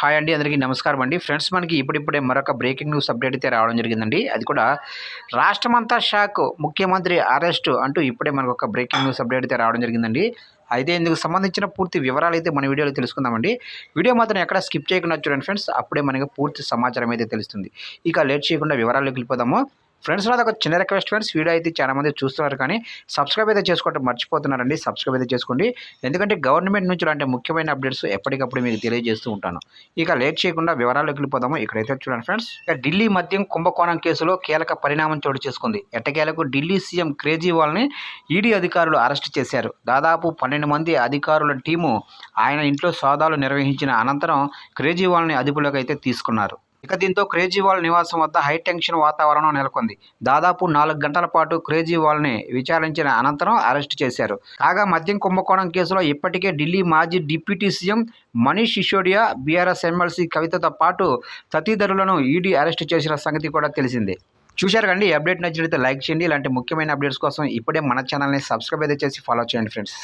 Hi అండి అందరికీ నమస్కారం అండి. ఫ్రెండ్స్ మనకి ఇప్పుడిప్పుడే మరొక బ్రేకింగ్ న్యూస్ అప్డేట్ అయితే రావడం జరిగిందండి. అది కూడా రాష్ట్రమంతా షాక్ ముఖ్యమంత్రి అరెస్ట్ అంటూ ఇప్పుడే మనకు ఒక బ్రేకింగ్ న్యూస్ అప్డేట్ అయితే రావడం జరిగిందండి. అయితే ఇందుకు సంబంధించిన పూర్తి వివరాలు అయితే మన వీడియోలో తెలుసుకుందామండి. వీడియో మాత్రం ఎక్కడ స్కిప్ చేయకుండా చూడండి ఫ్రెండ్స్. అప్పుడే మనకి పూర్తి సమాచారం అయితే తెలుస్తుంది. ఇక లేట్ చేయకుండా వివరాల్లోకి వెళ్ళిపోదాము. ఫ్రెండ్స్ నాది ఒక చిన్న రిక్వెస్ట్ ఫ్రెండ్స్ వీడియో అయితే చాలా మంది చూస్తున్నారు కానీ సబ్స్క్రైబ్ అయితే చేసుకోవటం మర్చిపోతున్నారండి. సబ్స్క్రైబ్ అయితే చేసుకోండి. ఎందుకంటే గవర్నమెంట్ నుంచి ఇలాంటి ముఖ్యమైన అప్డేట్స్ ఎప్పటికప్పుడు మీకు తెలియజేస్తూ ఉంటాను. ఇక లేట్ చేయకుండా వివరాలకు వెళ్ళిపోదాము. ఇక్కడైతే చూడండి ఫ్రెండ్స్ ఇక ఢిల్లీ మద్యం కుంభకోణం కేసులో కీలక పరిణామం చోటు చేసుకుంది. ఎట్టకేలకు ఢిల్లీ సీఎం కేజ్రీవాల్ని ఈడీ అధికారులు అరెస్ట్ చేశారు. దాదాపు పన్నెండు మంది అధికారుల టీము ఆయన ఇంట్లో సోదాలు నిర్వహించిన అనంతరం కేజ్రీవాల్ని అదుపులోకి అయితే తీసుకున్నారు. ఇక దీంతో క్రేజీవాల్ నివాసం వద్ద హై టెన్షన్ వాతావరణం నెలకొంది. దాదాపు నాలుగు గంటల పాటు క్రేజీవాల్ని విచారించిన అనంతరం అరెస్ట్ చేశారు. కాగా మద్యం కుంభకోణం కేసులో ఇప్పటికే ఢిల్లీ మాజీ deputy CM Manish Sisodia BRS MLC కవితతో పాటు తదితరులను ఈడీ అరెస్ట్ చేసిన సంగతి కూడా తెలిసిందే. చూశారు కండి అప్డేట్ నచ్చినట్లయితే లైక్ చేయండి. ఇలాంటి ముఖ్యమైన అప్డేట్స్ కోసం ఇప్పుడే మన ఛానల్ని సబ్స్క్రైబ్ అయితే చేసి ఫాలో చేయండి ఫ్రెండ్స్.